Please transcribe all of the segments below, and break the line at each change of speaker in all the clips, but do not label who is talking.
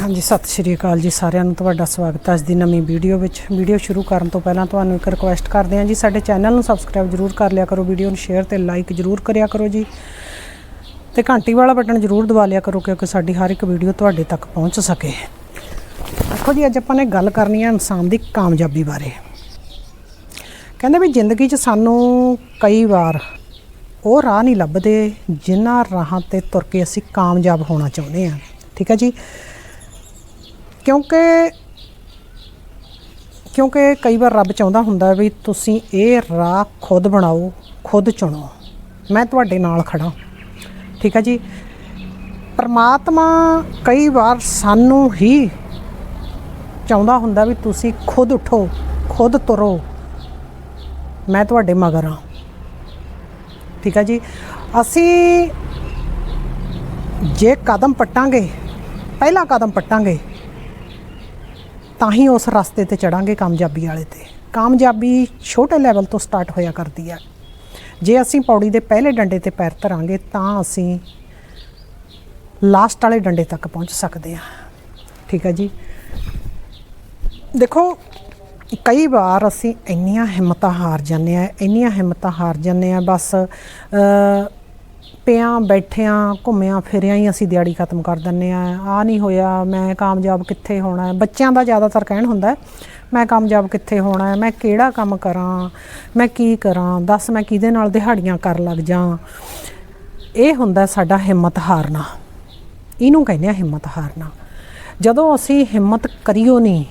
ਹਾਂਜੀ, ਸਤਿ ਸ਼੍ਰੀ ਅਕਾਲ ਜੀ ਸਾਰਿਆਂ ਨੂੰ, ਤੁਹਾਡਾ ਸਵਾਗਤ ਹੈ ਅੱਜ ਦੀ ਨਵੀਂ ਵੀਡੀਓ ਵਿੱਚ। ਵੀਡੀਓ ਸ਼ੁਰੂ ਕਰਨ ਤੋਂ ਪਹਿਲਾਂ ਤੁਹਾਨੂੰ ਇੱਕ ਰਿਕੁਐਸਟ ਕਰਦੇ ਹਾਂ ਜੀ, ਸਾਡੇ ਚੈਨਲ ਨੂੰ ਸਬਸਕ੍ਰਾਈਬ ਜਰੂਰ ਕਰ ਲਿਆ ਕਰੋ, ਵੀਡੀਓ ਨੂੰ ਸ਼ੇਅਰ ਤੇ ਲਾਈਕ ਜਰੂਰ ਕਰਿਆ ਕਰੋ ਜੀ। ਤੇ ਘੰਟੀ ਵਾਲਾ ਬਟਨ ਜਰੂਰ ਦਬਾ ਲਿਆ ਕਰੋ, ਕਿਉਂਕਿ ਸਾਡੀ ਹਰ ਇੱਕ ਵੀਡੀਓ ਤੁਹਾਡੇ ਤੱਕ ਪਹੁੰਚ ਸਕੇ। ਦੇਖੋ ਜੀ, ਅੱਜ ਆਪਾਂ ਨੇ ਗੱਲ ਕਰਨੀ ਹੈ ਇਨਸਾਨ ਦੀ ਕਾਮਯਾਬੀ ਬਾਰੇ। ਕਹਿੰਦੇ ਵੀ ਜ਼ਿੰਦਗੀ 'ਚ ਸਾਨੂੰ ਕਈ ਵਾਰ ਉਹ ਰਾਹ ਨਹੀਂ ਲੱਭਦੇ, ਜਿਨ੍ਹਾਂ ਰਾਹਾਂ ਤੇ ਤੁਰ ਕੇ ਅਸੀਂ ਕਾਮਯਾਬ ਹੋਣਾ ਚਾਹੁੰਦੇ ਹਾਂ। ਠੀਕ ਹੈ ਜੀ? ਕਿਉਂਕਿ ਕਿਉਂਕਿ ਕਈ ਵਾਰ ਰੱਬ ਚਾਹੁੰਦਾ ਹੁੰਦਾ ਵੀ ਤੁਸੀਂ ਇਹ ਰਾਹ ਖੁਦ ਬਣਾਓ, ਖੁਦ ਚੁਣੋ। ਮੈਂ ਤੁਹਾਡੇ ਨਾਲ ਖੜਾ ਠੀਕ ਹੈ ਜੀ? ਪਰਮਾਤਮਾ ਕਈ ਵਾਰ ਸਾਨੂੰ ਹੀ ਚਾਹੁੰਦਾ ਹੁੰਦਾ ਵੀ ਤੁਸੀਂ ਖੁਦ ਉਠੋ, ਖੁਦ ਤੁਰੋ। ਮੈਂ ਤੁਹਾਡੇ ਮਗਰ ਹਾਂ। ਠੀਕ ਹੈ ਜੀ? ਅਸੀਂ ਜੇ ਕਦਮ ਪਟਾਂਗੇ, ਪਹਿਲਾ ਕਦਮ ਪਟਾਂਗੇ ਤਾਂ ਹੀ ਉਸ ਰਸਤੇ ਤੇ ਚੜਾਂਗੇ ਕਾਮਯਾਬੀ ਵਾਲੇ ਤੇ। ਕਾਮਯਾਬੀ ਛੋਟੇ ਲੈਵਲ ਤੋਂ ਸਟਾਰਟ ਹੋਇਆ ਕਰਦੀ ਹੈ। ਜੇ ਅਸੀਂ ਪੌੜੀ ਦੇ ਪਹਿਲੇ ਡੰਡੇ ਤੇ ਪੈਰ ਧਰਾਂਗੇ ਤਾਂ ਅਸੀਂ ਲਾਸਟ ਵਾਲੇ ਡੰਡੇ ਤੱਕ ਪਹੁੰਚ ਸਕਦੇ ਹਾਂ। ਠੀਕ ਹੈ ਜੀ? ਦੇਖੋ, ਕਈ ਵਾਰ ਅਸੀਂ ਇੰਨੀਆਂ ਹਿੰਮਤਾਂ ਹਾਰ ਜਾਂਦੇ ਆ ਇੰਨੀਆਂ ਹਿੰਮਤਾਂ ਹਾਰ ਜਾਂਦੇ ਆ ਬਸ ਪਿਆਂ, ਬੈਠਿਆਂ, ਘੁੰਮਿਆਂ, ਫਿਰਿਆਂ ਹੀ ਅਸੀਂ ਦਿਹਾੜੀ ਖਤਮ ਕਰ ਦਿੰਨੇ ਆ ਆ ਨਹੀਂ ਹੋਇਆ, ਮੈਂ ਕਾਮਯਾਬ ਕਿੱਥੇ ਹੋਣਾ ਬੱਚਿਆਂ ਦਾ ਜ਼ਿਆਦਾਤਰ ਕਹਿਣ ਹੁੰਦਾ ਮੈਂ ਕਾਮਯਾਬ ਕਿੱਥੇ ਹੋਣਾ ਮੈਂ ਕਿਹੜਾ ਕੰਮ ਕਰਾਂ? ਮੈਂ ਕੀ ਕਰਾਂ? ਦੱਸ ਮੈਂ ਕਿਹਦੇ ਨਾਲ ਦਿਹਾੜੀਆਂ ਕਰ ਲੱਗ ਜਾਂ? ਇਹ ਹੁੰਦਾ ਸਾਡਾ ਹਿੰਮਤ ਹਾਰਨਾ। ਇਹਨੂੰ ਕਹਿੰਦੇ ਆ ਹਿੰਮਤ ਹਾਰਨਾ। ਜਦੋਂ ਅਸੀਂ ਹਿੰਮਤ ਕਰਿਓ ਨਹੀਂ,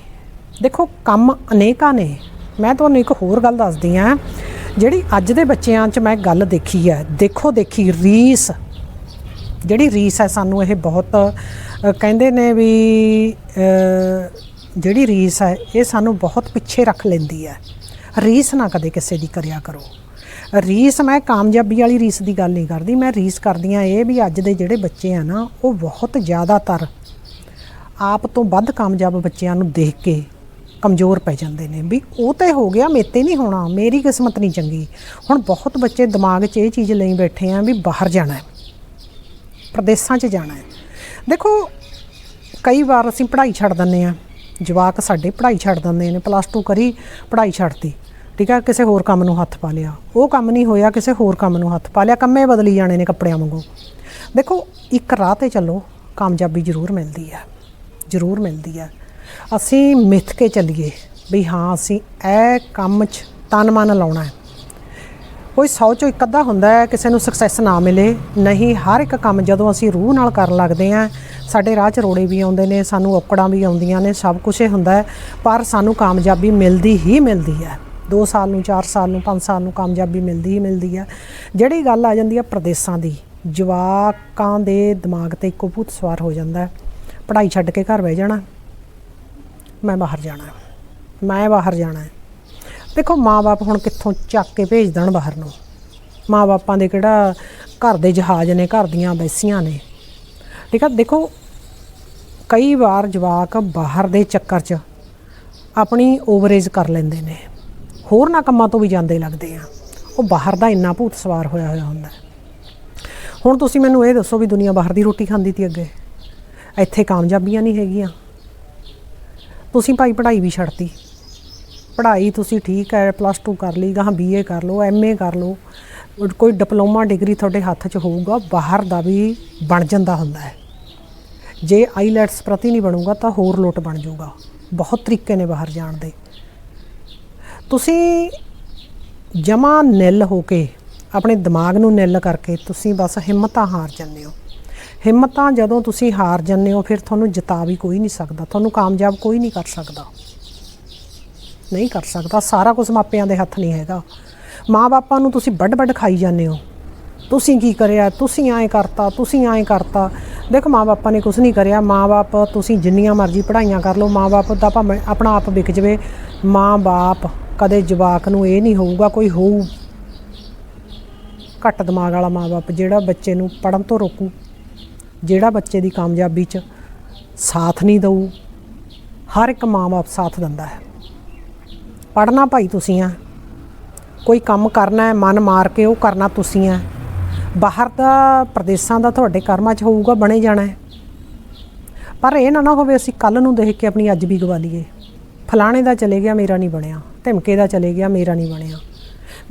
ਦੇਖੋ ਕੰਮ ਅਨੇਕਾਂ ਨੇ। ਮੈਂ ਤੁਹਾਨੂੰ ਇੱਕ ਹੋਰ ਗੱਲ ਦੱਸਦੀ ਆ ਜਿਹੜੀ ਅੱਜ ਦੇ ਬੱਚਿਆਂ 'ਚ ਮੈਂ ਗੱਲ ਦੇਖੀ ਹੈ, ਦੇਖੋ ਦੇਖੀ ਰੀਸ। ਜਿਹੜੀ ਰੀਸ ਹੈ ਸਾਨੂੰ ਇਹ ਬਹੁਤ ਕਹਿੰਦੇ ਨੇ ਵੀ ਜਿਹੜੀ ਰੀਸ ਹੈ ਇਹ ਸਾਨੂੰ ਬਹੁਤ ਪਿੱਛੇ ਰੱਖ ਲੈਂਦੀ ਹੈ। ਰੀਸ ਨਾ ਕਦੇ ਕਿਸੇ ਦੀ ਕਰਿਆ ਕਰੋ। ਰੀਸ ਮੈਂ ਕਾਮਯਾਬੀ ਵਾਲੀ ਰੀਸ ਦੀ ਗੱਲ ਨਹੀਂ ਕਰਦੀ, ਮੈਂ ਰੀਸ ਕਰਦੀ ਆ ਇਹ ਵੀ ਅੱਜ ਦੇ ਜਿਹੜੇ ਬੱਚੇ ਆ ਨਾ, ਉਹ ਬਹੁਤ ਜ਼ਿਆਦਾਤਰ ਆਪ ਤੋਂ ਵੱਧ ਕਾਮਯਾਬ ਬੱਚਿਆਂ ਨੂੰ ਦੇਖ ਕੇ ਕਮਜ਼ੋਰ ਪੈ ਜਾਂਦੇ ਨੇ ਵੀ ਉਹ ਤਾਂ ਹੋ ਗਿਆ ਮੇਤੇ ਨਹੀਂ ਹੋਣਾ, ਮੇਰੀ ਕਿਸਮਤ ਨਹੀਂ ਚੰਗੀ। ਹੁਣ ਬਹੁਤ ਬੱਚੇ ਦਿਮਾਗ 'ਚ ਇਹ ਚੀਜ਼ ਲਈ ਬੈਠੇ ਆ ਵੀ ਬਾਹਰ ਜਾਣਾ ਹੈ, ਪ੍ਰਦੇਸਾਂ 'ਚ ਜਾਣਾ ਹੈ। ਦੇਖੋ, ਕਈ ਵਾਰ ਅਸੀਂ ਪੜ੍ਹਾਈ ਛੱਡ ਦਿੰਦੇ ਆ, ਜਵਾਕ ਸਾਡੇ ਪੜ੍ਹਾਈ ਛੱਡ ਦਿੰਦੇ ਨੇ ਪਲੱਸ 2 ਕਰੀ ਪੜ੍ਹਾਈ ਛੱਡਤੀ, ਠੀਕ ਹੈ ਕਿਸੇ ਹੋਰ ਕੰਮ ਨੂੰ ਹੱਥ ਪਾ ਲਿਆ। ਉਹ ਕੰਮ ਨਹੀਂ ਹੋਇਆ, ਕਿਸੇ ਹੋਰ ਕੰਮ ਨੂੰ ਹੱਥ ਪਾ ਲਿਆ, ਕੰਮੇ ਬਦਲੀ ਜਾਣੇ ਨੇ ਕੱਪੜਿਆਂ ਵਾਂਗੂ। ਦੇਖੋ, ਇੱਕ ਰਾਹ ਤੇ ਚੱਲੋ, ਕਾਮਯਾਬੀ ਜ਼ਰੂਰ ਮਿਲਦੀ ਹੈ, ਜ਼ਰੂਰ ਮਿਲਦੀ ਹੈ। ਅਸੀਂ ਮਿੱਥ ਕੇ ਚੱਲੀਏ। ਵੀ ਹਾਂ, ਅਸੀਂ ਇਹ ਕੰਮ 'ਚ ਤਨ ਮਨ ਲਾਉਣਾ ਹੈ। ਕੋਈ 100 ਚੋਂ ਇੱਕ ਅੱਧਾ ਹੁੰਦਾ ਹੈ, ਕਿਸੇ ਨੂੰ ਸਕਸੈਸ ਨਾ ਮਿਲੇ। ਨਹੀਂ, ਹਰ ਇੱਕ ਕੰਮ ਜਦੋਂ ਅਸੀਂ ਰੂਹ ਨਾਲ ਕਰਨ ਲੱਗਦੇ ਆ ਸਾਡੇ ਰਾਹ 'ਚ ਰੋੜੇ ਵੀ ਆਉਂਦੇ ਨੇ, ਸਾਨੂੰ ਔਕੜਾਂ ਵੀ ਆਉਂਦੀਆਂ ਨੇ, ਸਭ ਕੁਝ ਇਹ ਹੁੰਦਾ ਹੈ, ਪਰ ਸਾਨੂੰ ਕਾਮਯਾਬੀ ਮਿਲਦੀ ਹੀ ਮਿਲਦੀ ਹੈ। 2 ਸਾਲ ਨੂੰ 4 ਸਾਲ ਨੂੰ 5 ਸਾਲ ਨੂੰ ਕਾਮਯਾਬੀ ਮਿਲਦੀ ਹੀ ਮਿਲਦੀ ਹੈ। ਜਿਹੜੀ ਗੱਲ ਆ ਜਾਂਦੀ ਹੈ ਪ੍ਰਦੇਸਾਂ ਦੀ, ਜਵਾਕਾਂ ਦੇ ਦਿਮਾਗ ਤੇ ਇੱਕੋ ਭੂਤ ਸਵਾਰ ਹੋ ਜਾਂਦਾ ਹੈ। ਪੜ੍ਹਾਈ ਛੱਡ ਕੇ ਘਰ ਬਹਿ ਜਾਣਾ ਮੈਂ ਬਾਹਰ ਜਾਣਾ ਹੈ, ਮੈਂ ਬਾਹਰ ਜਾਣਾ ਹੈ। ਦੇਖੋ ਮਾਪੇ ਹੁਣ ਕਿੱਥੋਂ ਚੱਕ ਕੇ ਭੇਜ ਦੇਣ ਬਾਹਰ ਨੂੰ? ਮਾਪਿਆਂ ਦੇ ਕਿਹੜਾ ਘਰ ਦੇ ਜਹਾਜ਼ ਨੇ ਘਰ ਦੀਆਂ ਬੈਸੀਆਂ ਨੇ? ਠੀਕ ਆ ਦੇਖੋ ਕਈ ਵਾਰ ਜਵਾਕ ਬਾਹਰ ਦੇ ਚੱਕਰ 'ਚ ਆਪਣੀ ਓਵਰੇਜ ਕਰ ਲੈਂਦੇ ਨੇ। ਹੋਰ ਨਾ ਕੰਮਾਂ ਤੋਂ ਵੀ ਜਾਂਦੇ ਲੱਗਦੇ ਆ। ਉਹ ਬਾਹਰ ਦਾ ਇੰਨਾ ਭੂਤ ਸਵਾਰ ਹੋਇਆ ਹੋਇਆ ਹੁੰਦਾ ਹੁਣ ਤੁਸੀਂ ਮੈਨੂੰ ਇਹ ਦੱਸੋ ਵੀ ਦੁਨੀਆ ਬਾਹਰ ਦੀ ਰੋਟੀ ਖਾਂਦੀ ਤੀ ਅੱਗੇ? ਇੱਥੇ ਕਾਮਯਾਬੀਆਂ ਨਹੀਂ ਹੈਗੀਆਂ। ਤੁਸੀਂ ਭਾਈ ਪੜ੍ਹਾਈ ਵੀ ਛੱਡਤੀ। ਪੜ੍ਹਾਈ ਤੁਸੀਂ ਠੀਕ ਹੈ ਪਲੱਸ 2 ਕਰ ਲਈ, ਗਾਹਾਂ ਬੀਏ ਕਰ ਲਓ ਐਮਏ ਕਰ ਲਓ। ਕੋਈ ਡਿਪਲੋਮਾ ਡਿਗਰੀ ਤੁਹਾਡੇ ਹੱਥ 'ਚ ਹੋਊਗਾ, ਬਾਹਰ ਦਾ ਵੀ ਬਣ ਜਾਂਦਾ ਹੁੰਦਾ ਹੈ। ਜੇ ਆਈਲੈਟਸ ਪ੍ਰਤੀ ਨਹੀਂ ਬਣੂਗਾ ਤਾਂ ਹੋਰ ਲੋਟ ਬਣ ਜਾਊਗਾ। ਬਹੁਤ ਤਰੀਕੇ ਨੇ ਬਾਹਰ ਜਾਣ ਦੇ। ਤੁਸੀਂ ਜਮਾ ਨਿਲ ਹੋ ਕੇ, ਆਪਣੇ ਦਿਮਾਗ ਨੂੰ ਨਿਲ ਕਰਕੇ ਤੁਸੀਂ ਬਸ ਹਿੰਮਤਾਂ ਹਾਰ ਜਾਂਦੇ ਹੋ। ਹਿੰਮਤਾਂ ਜਦੋਂ ਤੁਸੀਂ ਹਾਰ ਜਾਂਦੇ ਹੋ, ਫਿਰ ਤੁਹਾਨੂੰ ਜਿਤਾ ਵੀ ਕੋਈ ਨਹੀਂ ਸਕਦਾ, ਤੁਹਾਨੂੰ ਕਾਮਯਾਬ ਕੋਈ ਨਹੀਂ ਕਰ ਸਕਦਾ। ਨਹੀਂ ਕਰ ਸਕਦਾ, ਸਾਰਾ ਕੁਝ ਮਾਪਿਆਂ ਦੇ ਹੱਥ ਨਹੀਂ ਹੈਗਾ। ਮਾਂ-ਬਾਪਾਂ ਨੂੰ ਤੁਸੀਂ ਵੱਡ-ਵੱਡ ਖਾਈ ਜਾਂਦੇ ਹੋ। ਤੁਸੀਂ ਕੀ ਕਰਿਆ? ਤੁਸੀਂ ਐਂ ਕਰਤਾ, ਤੁਸੀਂ ਐਂ ਕਰਤਾ। ਦੇਖੋ, ਮਾਂ-ਬਾਪਾਂ ਨੇ ਕੁਝ ਨਹੀਂ ਕਰਿਆ। ਮਾਂ-ਬਾਪ, ਤੁਸੀਂ ਜਿੰਨੀਆਂ ਮਰਜ਼ੀ ਪੜ੍ਹਾਈਆਂ ਕਰ ਲਓ। ਮਾਂ-ਬਾਪ ਦਾ ਭਾਵੇਂ ਆਪਣਾ ਆਪ ਵਿਕ ਜਵੇ। ਮਾਂ-ਬਾਪ ਕਦੇ ਜਵਾਕ ਨੂੰ ਇਹ ਨਹੀਂ ਹੋਊਗਾ, ਕੋਈ ਹੋਊ। ਘੱਟ ਦਿਮਾਗ ਵਾਲਾ ਮਾਂ-ਬਾਪ ਜਿਹੜਾ ਬੱਚੇ ਨੂੰ ਪੜਨ ਤੋਂ ਰੋਕੂ। ਜਿਹੜਾ ਬੱਚੇ ਦੀ ਕਾਮਯਾਬੀ 'ਚ ਸਾਥ ਨਹੀਂ ਦਊ, ਹਰ ਇੱਕ ਮਾਂ-ਬਾਪ ਸਾਥ ਦਿੰਦਾ ਹੈ। ਪੜਨਾ ਭਾਈ ਤੁਸੀਂ ਆ। ਕੋਈ ਕੰਮ ਕਰਨਾ ਹੈ, ਮਨ ਮਾਰ ਕੇ ਉਹ ਕਰਨਾ ਤੁਸੀਂ ਆ। ਬਾਹਰ ਦਾ, ਪ੍ਰਦੇਸਾਂ ਦਾ ਤੁਹਾਡੇ ਕਰਮਾਂ 'ਚ ਹੋਊਗਾ, ਬਣੇ ਜਾਣਾ ਹੈ। ਪਰ ਇਹ ਨਾ ਨਾ ਹੋਵੇ ਅਸੀਂ ਕੱਲ ਨੂੰ ਦੇਖ ਕੇ ਆਪਣੀ ਅੱਜ ਵੀ ਗਵਾ ਲਈਏ। ਫਲਾਣੇ ਦਾ ਚਲੇ ਗਿਆ, ਮੇਰਾ ਨਹੀਂ ਬਣਿਆ। ਧਮਕੇ ਦਾ ਚਲੇ ਗਿਆ, ਮੇਰਾ ਨਹੀਂ ਬਣਿਆ।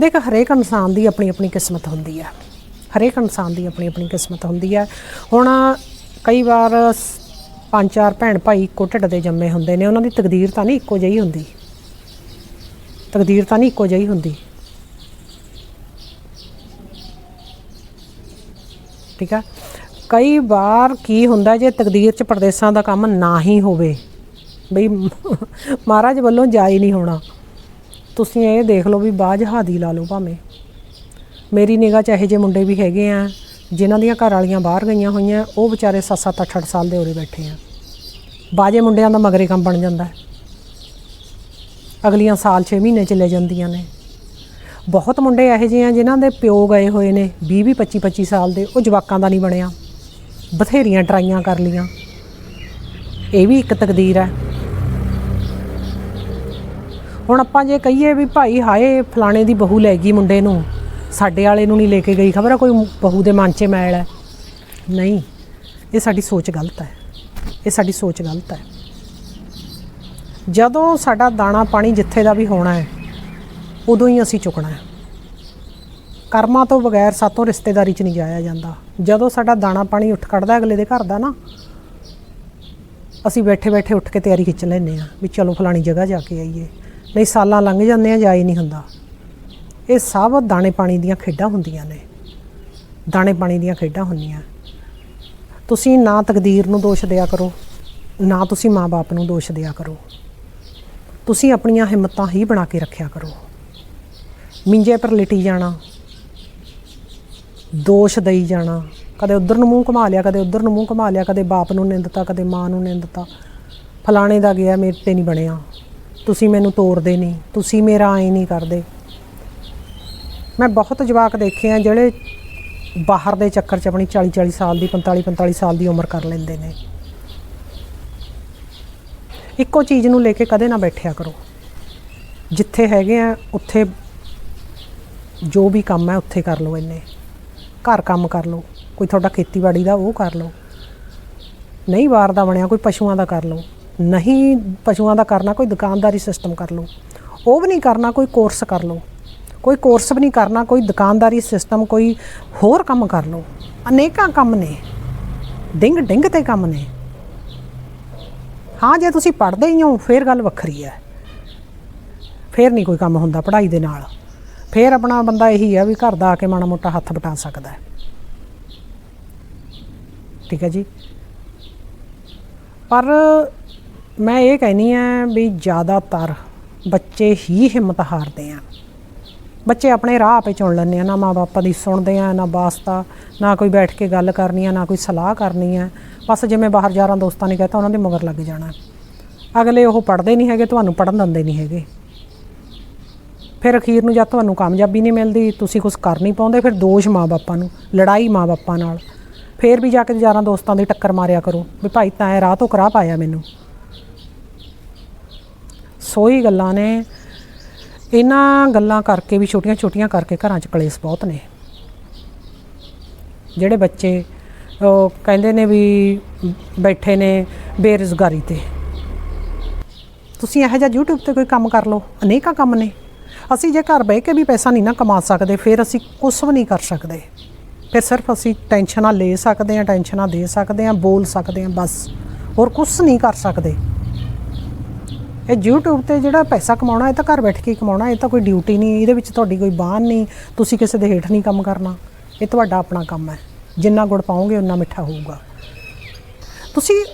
ਦੇਖ ਹਰੇਕ ਇਨਸਾਨ ਦੀ ਆਪਣੀ ਆਪਣੀ ਕਿਸਮਤ ਹੁੰਦੀ ਹੈ। ਹਰੇਕ ਇਨਸਾਨ ਦੀ ਆਪਣੀ ਆਪਣੀ ਕਿਸਮਤ ਹੁੰਦੀ ਹੈ। ਹੁਣ ਕਈ ਵਾਰ ਪੰਜ ਚਾਰ ਭੈਣ ਭਾਈ ਇੱਕੋ ਢਿੱਡ ਦੇ ਜੰਮੇ ਹੁੰਦੇ ਨੇ, ਉਹਨਾਂ ਦੀ ਤਕਦੀਰ ਤਾਂ ਨਹੀਂ ਇੱਕੋ ਜਿਹੀ ਹੁੰਦੀ। ਤਕਦੀਰ ਤਾਂ ਨਹੀਂ ਇੱਕੋ ਜਿਹੀ ਹੁੰਦੀ। ਠੀਕ ਆ? ਕਈ ਵਾਰ ਕੀ ਹੁੰਦਾ ਜੇ ਤਕਦੀਰ ਚ ਪਰਦੇਸਾਂ ਦਾ ਕੰਮ ਨਾ ਹੀ ਹੋਵੇ, ਬਈ ਮਹਾਰਾਜ ਵੱਲੋਂ ਜਾਈ ਨਹੀਂ ਹੋਣਾ। ਤੁਸੀਂ ਇਹ ਦੇਖ ਲਓ ਵੀ ਬਾਝ ਹਾਦੀ ਲਾ ਲਓ ਭਾਵੇਂ। ਮੇਰੀ ਨਿਗਾਹ 'ਚ ਇਹੋ ਜਿਹੇ ਮੁੰਡੇ ਵੀ ਹੈਗੇ ਆ, ਜਿਨ੍ਹਾਂ ਦੀਆਂ ਘਰ ਵਾਲੀਆਂ ਬਾਹਰ ਗਈਆਂ ਹੋਈਆਂ, ਉਹ ਵਿਚਾਰੇ 7-7 8-8 ਸਾਲ ਦੇ ਉਰੇ ਬੈਠੇ ਆ। ਬਾਜੇ ਮੁੰਡਿਆਂ ਦਾ ਮਗਰੇ ਕੰਮ ਬਣ ਜਾਂਦਾ। ਅਗਲੀਆਂ ਸਾਲ 6 ਮਹੀਨੇ ਚਲੇ ਜਾਂਦੀਆਂ ਨੇ। ਬਹੁਤ ਮੁੰਡੇ ਇਹੋ ਜਿਹੇ ਆ, ਜਿਨ੍ਹਾਂ ਦੇ ਪਿਓ ਗਏ ਹੋਏ ਨੇ 20 20 25 25 ਸਾਲ ਦੇ, ਉਹ ਜਵਾਕਾਂ ਦਾ ਨਹੀਂ ਬਣਿਆ। ਬਥੇਰੀਆਂ ਟਰਾਈਆਂ ਕਰ ਲੀਆਂ ਇਹ ਵੀ ਇੱਕ ਤਕਦੀਰ ਹੈ। ਹੁਣ ਆਪਾਂ ਜੇ ਕਹੀਏ ਵੀ ਭਾਈ ਹਾਏ, ਫਲਾਣੇ ਦੀ ਬਹੂ ਲੈ ਗਈ ਮੁੰਡੇ ਨੂੰ। ਸਾਡੇ ਵਾਲੇ ਨੂੰ ਨਹੀਂ ਲੈ ਕੇ ਗਈ ਖਬਰ ਆ, ਕੋਈ ਬਹੂ ਦੇ ਮਨ 'ਚ ਮੈਲ ਹੈ। ਨਹੀਂ, ਇਹ ਸਾਡੀ ਸੋਚ ਗਲਤ ਹੈ। ਇਹ ਸਾਡੀ ਸੋਚ ਗਲਤ ਹੈ। ਜਦੋਂ ਸਾਡਾ ਦਾਣਾ ਪਾਣੀ ਜਿੱਥੇ ਦਾ ਵੀ ਹੋਣਾ ਹੈ, ਉਦੋਂ ਹੀ ਅਸੀਂ ਚੁੱਕਣਾ ਹੈ। ਕਰਮਾਂ ਤੋਂ ਬਗੈਰ ਸਾਤੋਂ ਰਿਸ਼ਤੇਦਾਰੀ 'ਚ ਨਹੀਂ ਜਾਇਆ ਜਾਂਦਾ। ਜਦੋਂ ਸਾਡਾ ਦਾਣਾ ਪਾਣੀ ਉੱਠ ਕੱਢਦਾ ਅਗਲੇ ਦੇ ਘਰ ਦਾ ਨਾ, ਅਸੀਂ ਬੈਠੇ ਬੈਠੇ ਉੱਠ ਕੇ ਤਿਆਰੀ ਖਿੱਚ ਲੈਂਦੇ ਆ ਵੀ ਚਲੋ ਫਲਾਣੀ ਜਗ੍ਹਾ ਜਾ ਕੇ ਆਈਏ। ਨਹੀਂ, ਸਾਲਾਂ ਲੰਘ ਜਾਂਦੇ ਆ ਜਾ ਹੀ ਨਹੀਂ ਹੁੰਦਾ। ਇਹ ਸਭ ਦਾਣੇ ਪਾਣੀ ਦੀਆਂ ਖੇਡਾਂ ਹੁੰਦੀਆਂ ਨੇ। ਦਾਣੇ ਪਾਣੀ ਦੀਆਂ ਖੇਡਾਂ ਹੁੰਦੀਆਂ। ਤੁਸੀਂ ਨਾ ਤਕਦੀਰ ਨੂੰ ਦੋਸ਼ ਦਿਆ ਕਰੋ, ਨਾ ਤੁਸੀਂ ਮਾਪੇ ਨੂੰ ਦੋਸ਼ ਦਿਆ ਕਰੋ। ਤੁਸੀਂ ਆਪਣੀਆਂ ਹਿੰਮਤਾਂ ਹੀ ਬਣਾ ਕੇ ਰੱਖਿਆ ਕਰੋ। ਮਿੰਜੇ ਪਰ ਲਿਟੀ ਜਾਣਾ, ਦੋਸ਼ ਦੇਈ ਜਾਣਾ। ਕਦੇ ਉਧਰ ਨੂੰ ਮੂੰਹ ਘੁਮਾ ਲਿਆ, ਕਦੇ ਉਧਰ ਨੂੰ ਮੂੰਹ ਘੁਮਾ ਲਿਆ, ਕਦੇ ਬਾਪ ਨੂੰ ਨਿੰਦਤਾ, ਕਦੇ ਮਾਂ ਨੂੰ ਨਿੰਦਤਾ। ਫਲਾਣੇ ਦਾ ਗਿਆ, ਮੇਰੇ ਤੇ ਨਹੀਂ ਬਣਿਆ। ਤੁਸੀਂ ਮੈਨੂੰ ਤੋੜਦੇ ਨਹੀਂ, ਤੁਸੀਂ ਮੇਰਾ ਐ ਨਹੀਂ ਕਰਦੇ। ਮੈਂ ਬਹੁਤ ਜਵਾਕ ਦੇਖੇ ਆ ਜਿਹੜੇ ਬਾਹਰ ਦੇ ਚੱਕਰ 'ਚ ਆਪਣੀ 40 40 ਸਾਲ ਦੀ 45 45 ਸਾਲ ਦੀ ਉਮਰ ਕਰ ਲੈਂਦੇ ਨੇ। ਇੱਕੋ ਚੀਜ਼ ਨੂੰ ਲੈ ਕੇ ਕਦੇ ਨਾ ਬੈਠਿਆ ਕਰੋ। ਜਿੱਥੇ ਹੈਗੇ ਆ, ਉੱਥੇ ਜੋ ਵੀ ਕੰਮ ਹੈ ਉੱਥੇ ਕਰ ਲਓ ਇੰਨੇ। ਘਰ ਕੰਮ ਕਰ ਲਓ, ਕੋਈ ਤੁਹਾਡਾ ਖੇਤੀਬਾੜੀ ਦਾ ਉਹ ਕਰ ਲਓ। ਨਹੀਂ ਬਾਹਰ ਦਾ ਬਣਿਆ, ਕੋਈ ਪਸ਼ੂਆਂ ਦਾ ਕਰ ਲਓ। ਨਹੀਂ ਪਸ਼ੂਆਂ ਦਾ ਕਰਨਾ, ਕੋਈ ਦੁਕਾਨਦਾਰੀ ਸਿਸਟਮ ਕਰ ਲਓ। ਉਹ ਵੀ ਨਹੀਂ ਕਰਨਾ, ਕੋਈ ਕੋਰਸ ਕਰ ਲਓ। ਕੋਈ ਕੋਰਸ ਵੀ ਨਹੀਂ ਕਰਨਾ, ਕੋਈ ਦੁਕਾਨਦਾਰੀ ਸਿਸਟਮ ਕੋਈ ਹੋਰ ਕੰਮ ਕਰ ਲਓ। ਅਨੇਕਾਂ ਕੰਮ ਨੇ। ਡਿੰਗ ਡਿੰਗ ਤੇ ਕੰਮ ਨੇ। ਹਾਂ, ਜੇ ਤੁਸੀਂ ਪੜ੍ਹਦੇ ਹੀ ਹੋ, ਫੇਰ ਗੱਲ ਵੱਖਰੀ ਹੈ। ਫੇਰ ਨਹੀਂ ਕੋਈ ਕੰਮ ਹੁੰਦਾ ਪੜ੍ਹਾਈ ਦੇ ਨਾਲ। ਫੇਰ ਆਪਣਾ ਬੰਦਾ ਇਹੀ ਹੈ ਵੀ ਘਰ ਦਾ ਆ ਕੇ ਮਾੜਾ ਮੋਟਾ ਹੱਥ ਬਟਾ ਸਕਦਾ ਹੈ। ਠੀਕ ਹੈ ਜੀ? ਪਰ ਮੈਂ ਇਹ ਕਹਿਨੀ ਆ ਵੀ ਜ਼ਿਆਦਾਤਰ ਬੱਚੇ ਹੀ ਹਿੰਮਤ ਹਾਰਦੇ ਆ। ਬੱਚੇ ਆਪਣੇ ਰਾਹ ਆਪੇ ਚੁਣ ਲੈਂਦੇ ਆ, ਨਾ ਮਾਂ-ਬਾਪ ਦੀ ਸੁਣਦੇ ਆ, ਨਾ ਵਾਸਤਾ, ਨਾ ਕੋਈ ਬੈਠ ਕੇ ਗੱਲ ਕਰਨੀ ਆ, ਨਾ ਕੋਈ ਸਲਾਹ ਕਰਨੀ ਆ। ਬਸ ਜਿਵੇਂ ਬਾਹਰ ਯਾਰਾਂ ਦੋਸਤਾਂ ਨੇ ਕਹਤਾ, ਉਹਨਾਂ ਦੇ ਮਗਰ ਲੱਗ ਜਾਣਾ। ਅਗਲੇ ਉਹ ਪੜ੍ਹਦੇ ਨਹੀਂ ਹੈਗੇ, ਤੁਹਾਨੂੰ ਪੜ੍ਹਨ ਦਿੰਦੇ ਨਹੀਂ ਹੈਗੇ। ਫਿਰ ਅਖੀਰ ਨੂੰ ਜਦ ਤੁਹਾਨੂੰ ਕਾਮਯਾਬੀ ਨਹੀਂ ਮਿਲਦੀ, ਤੁਸੀਂ ਕੁਝ ਕਰ ਨਹੀਂ ਪਾਉਂਦੇ, ਫਿਰ ਦੋਸ਼ ਮਾਂ-ਬਾਪਾਂ ਨੂੰ, ਲੜਾਈ ਮਾਂ-ਬਾਪਾਂ ਨਾਲ। ਫਿਰ ਵੀ ਜਾ ਕੇ ਯਾਰਾਂ ਦੋਸਤਾਂ ਦੀ ਟੱਕਰ ਮਾਰਿਆ ਕਰੋ, ਵੀ ਭਾਈ ਤਾਂ ਇਹ ਰਾਹ ਤੋਂ ਕਰਾ ਪਾਇਆ ਮੈਨੂੰ। ਸੋਈ ਗੱਲਾਂ ਨੇ। ਇਹਨਾਂ ਗੱਲਾਂ ਕਰਕੇ ਵੀ ਛੋਟੀਆਂ-ਛੋਟੀਆਂ ਕਰਕੇ ਘਰਾਂ 'ਚ ਕਲੇਸ਼ ਬਹੁਤ ਨੇ। ਜਿਹੜੇ ਬੱਚੇ, ਉਹ ਕਹਿੰਦੇ ਨੇ ਵੀ ਬੈਠੇ ਨੇ ਬੇਰੁਜ਼ਗਾਰੀ ਤੇ। ਤੁਸੀਂ ਇਹੋ ਜਿਹਾ YouTube ਤੇ ਕੋਈ ਕੰਮ ਕਰ ਲਓ, ਅਨੇਕਾਂ ਕੰਮ ਨੇ। ਅਸੀਂ ਜੇ ਘਰ ਬਹਿ ਕੇ ਵੀ ਪੈਸਾ ਨਹੀਂ ਨਾ ਕਮਾ ਸਕਦੇ, ਫਿਰ ਅਸੀਂ ਕੁਝ ਵੀ ਨਹੀਂ ਕਰ ਸਕਦੇ। ਫਿਰ ਸਿਰਫ ਅਸੀਂ ਟੈਨਸ਼ਨਾਂ ਲੈ ਸਕਦੇ ਹਾਂ, ਟੈਨਸ਼ਨਾਂ ਦੇ ਸਕਦੇ ਹਾਂ, ਬੋਲ ਸਕਦੇ ਹਾਂ, ਬਸ। ਹੋਰ ਕੁਝ ਨਹੀਂ ਕਰ ਸਕਦੇ। ਇਹ YouTube ਤੇ ਜਿਹੜਾ ਪੈਸਾ ਕਮਾਉਣਾ, ਇਹ ਤਾਂ ਘਰ ਬੈਠ ਕੇ ਹੀ ਕਮਾਉਣਾ, ਇਹ ਤਾਂ ਕੋਈ ਡਿਊਟੀ ਨਹੀਂ, ਇਹਦੇ ਵਿੱਚ ਤੁਹਾਡੀ ਕੋਈ ਬਾਹਨ ਨਹੀਂ, ਤੁਸੀਂ ਕਿਸੇ ਦੇ ਹੇਠ ਨਹੀਂ ਕੰਮ ਕਰਨਾ। ਇਹ ਤੁਹਾਡਾ ਆਪਣਾ ਕੰਮ ਹੈ। ਜਿੰਨਾ ਗੁੜ ਪਾਓਗੇ, ਉਨਾ ਮਿੱਠਾ ਹੋਊਗਾ। ਤੁਸੀਂ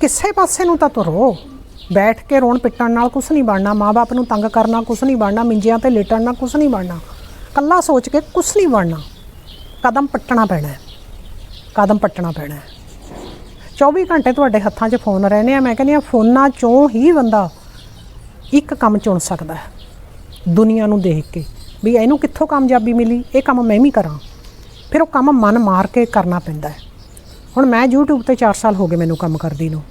ਕਿਸੇ ਪਾਸੇ ਨੂੰ ਤਾਂ ਤੁਰੋ। ਬੈਠ ਕੇ ਰੋਣ ਪਿੱਟਣ ਨਾਲ ਕੁਝ ਨਹੀਂ ਬਣਨਾ ਮਾਪੇ ਨੂੰ ਤੰਗ ਕਰਨਾ ਕੁਝ ਨਹੀਂ ਬਣਨਾ, ਮਿੰਜਿਆਂ ਤੇ ਲੇਟਣ ਨਾਲ ਕੁਝ ਨਹੀਂ ਬਣਨਾ। ਕੱਲਾ ਸੋਚ ਕੇ ਕੁਝ ਨਹੀਂ ਬਣਨਾ। ਕਦਮ ਪੱਟਣਾ ਪੈਣਾ ਹੈ। ਕਦਮ ਪੱਟਣਾ ਪੈਣਾ ਹੈ। 24 ਘੰਟੇ ਤੁਹਾਡੇ ਹੱਥਾਂ 'ਚ ਫੋਨ ਰਹਿੰਦੇ ਆ। ਮੈਂ ਕਹਿੰਦੀ ਆ ਫੋਨਾਂ 'ਚੋਂ ਹੀ ਬੰਦਾ ਇੱਕ ਕੰਮ ਚੁਣ ਸਕਦਾ ਹੈ। ਦੁਨੀਆ ਨੂੰ ਦੇਖ ਕੇ ਵੀ ਇਹਨੂੰ ਕਿੱਥੋਂ ਕਾਮਯਾਬੀ ਮਿਲੀ, ਇਹ ਕੰਮ ਮੈਂ ਵੀ ਕਰਾਂ। ਫਿਰ ਉਹ ਕੰਮ ਮਨ ਮਾਰ ਕੇ ਕਰਨਾ ਪੈਂਦਾ ਹੈ। ਹੁਣ ਮੈਂ YouTube ਤੇ 4 ਸਾਲ ਹੋ ਗਏ ਮੈਨੂੰ ਕੰਮ ਕਰਦੀ ਨੂੰ।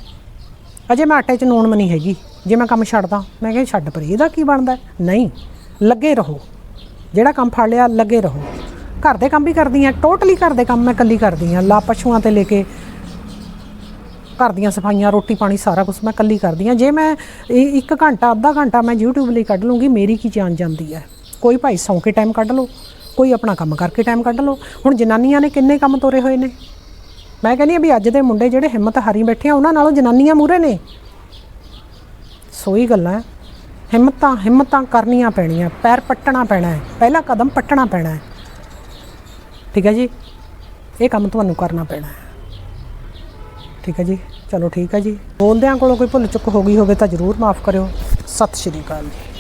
ਅਜੇ ਮੈਂ ਆਟੇ 'ਚ ਨੂਣ ਮਨੀ ਹੈਗੀ। ਜੇ ਮੈਂ ਕੰਮ ਛੱਡਦਾ, ਮੈਂ ਕਿਹਾ ਛੱਡ ਪਰ, ਇਹਦਾ ਕੀ ਬਣਦਾ ਨਹੀਂ, ਲੱਗੇ ਰਹੋ। ਜਿਹੜਾ ਕੰਮ ਫੜ ਲਿਆ, ਲੱਗੇ ਰਹੋ। ਘਰ ਦੇ ਕੰਮ ਵੀ ਕਰਦੀ ਆ ਟੋਟਲੀ ਘਰ ਦੇ ਕੰਮ ਮੈਂ ਇਕੱਲੀ ਕਰਦੀ ਆ ਲਾ ਪਸ਼ੂਆਂ ਤੇ ਲੈ ਕੇ ਘਰ ਦੀਆਂ ਸਫਾਈਆਂ, ਰੋਟੀ ਪਾਣੀ ਸਾਰਾ ਕੁਝ ਮੈਂ ਇਕੱਲੀ ਕਰਦੀ ਆ ਜੇ ਮੈਂ ਇਹ ਇੱਕ ਘੰਟਾ, ਅੱਧਾ ਘੰਟਾ ਮੈਂ YouTube ਲਈ ਕੱਢ ਲੂੰਗੀ, ਮੇਰੀ ਕੀ ਜਾਨ ਜਾਂਦੀ ਹੈ? ਕੋਈ ਭਾਈ ਸੌਂ ਕੇ ਟਾਈਮ ਕੱਢ ਲਓ, ਕੋਈ ਆਪਣਾ ਕੰਮ ਕਰਕੇ ਟਾਈਮ ਕੱਢ ਲਓ। ਹੁਣ ਜਨਾਨੀਆਂ ਨੇ ਕਿੰਨੇ ਕੰਮ ਤੋਰੇ ਹੋਏ ਨੇ? ਮੈਂ ਕਹਿੰਦੀ ਆ ਵੀ ਅੱਜ ਦੇ ਮੁੰਡੇ ਜਿਹੜੇ ਹਿੰਮਤ ਹਾਰੀ ਬੈਠੇ ਆ, ਉਹਨਾਂ ਨਾਲੋਂ ਜਨਾਨੀਆਂ ਮੂਰੇ ਨੇ। ਸੋਈ ਗੱਲਾਂ ਹਿੰਮਤਾਂ ਹਿੰਮਤਾਂ ਕਰਨੀਆਂ ਪੈਣੀਆਂ, ਪੈਰ ਪੱਟਣਾ ਪੈਣਾ ਹੈ, ਪਹਿਲਾ ਕਦਮ ਪੱਟਣਾ ਪੈਣਾ ਹੈ। ਠੀਕ ਹੈ ਜੀ? ਇਹ ਕੰਮ ਤੁਹਾਨੂੰ ਕਰਨਾ ਪੈਣਾ ਹੈ। ਠੀਕ ਹੈ ਜੀ। ਚਲੋ ਠੀਕ ਹੈ ਜੀ। ਬੋਲਦਿਆਂ ਕੋਲੋਂ ਕੋਈ ਭੁੱਲ ਚੁੱਕ ਹੋ ਗਈ ਹੋਵੇ ਤਾਂ ਜ਼ਰੂਰ ਮਾਫ ਕਰਿਓ। ਸਤਿ ਸ਼੍ਰੀ ਅਕਾਲ ਜੀ।